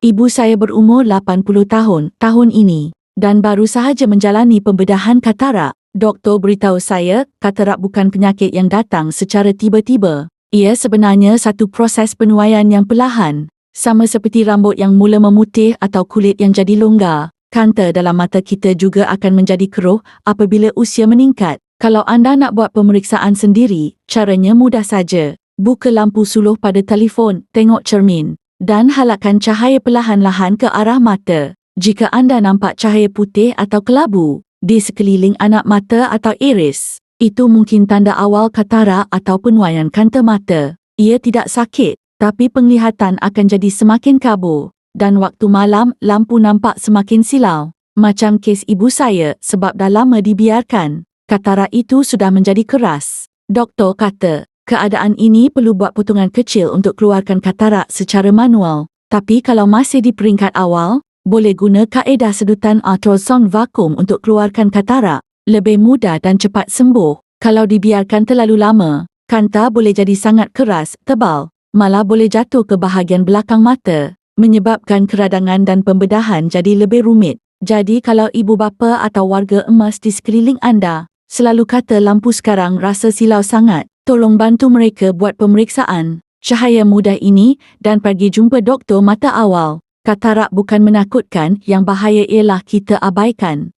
Ibu saya berumur 80 tahun tahun ini dan baru sahaja menjalani pembedahan katarak. Doktor beritahu saya, katarak bukan penyakit yang datang secara tiba-tiba. Ia sebenarnya satu proses penuaian yang perlahan. Sama seperti rambut yang mula memutih atau kulit yang jadi longgar. Kanta dalam mata kita juga akan menjadi keruh apabila usia meningkat. Kalau anda nak buat pemeriksaan sendiri, caranya mudah saja. Buka lampu suluh pada telefon, tengok cermin dan halakkan cahaya perlahan-lahan ke arah mata. Jika anda nampak cahaya putih atau kelabu di sekeliling anak mata atau iris, itu mungkin tanda awal katarak atau penuaian kanta mata. Ia tidak sakit, tapi penglihatan akan jadi semakin kabur dan waktu malam lampu nampak semakin silau. Macam kes ibu saya sebab dah lama dibiarkan. Katarak itu sudah menjadi keras. Doktor kata, keadaan ini perlu buat potongan kecil untuk keluarkan katarak secara manual. Tapi kalau masih di peringkat awal, boleh guna kaedah sedutan ultrasound vakum untuk keluarkan katarak. Lebih mudah dan cepat sembuh. Kalau dibiarkan terlalu lama, kanta boleh jadi sangat keras, tebal, malah boleh jatuh ke bahagian belakang mata, menyebabkan keradangan dan pembedahan jadi lebih rumit. Jadi kalau ibu bapa atau warga emas di sekeliling anda selalu kata lampu sekarang rasa silau sangat, tolong bantu mereka buat pemeriksaan. Cahaya mudah ini dan pergi jumpa doktor mata awal. Katarak bukan menakutkan, yang bahaya ialah kita abaikan.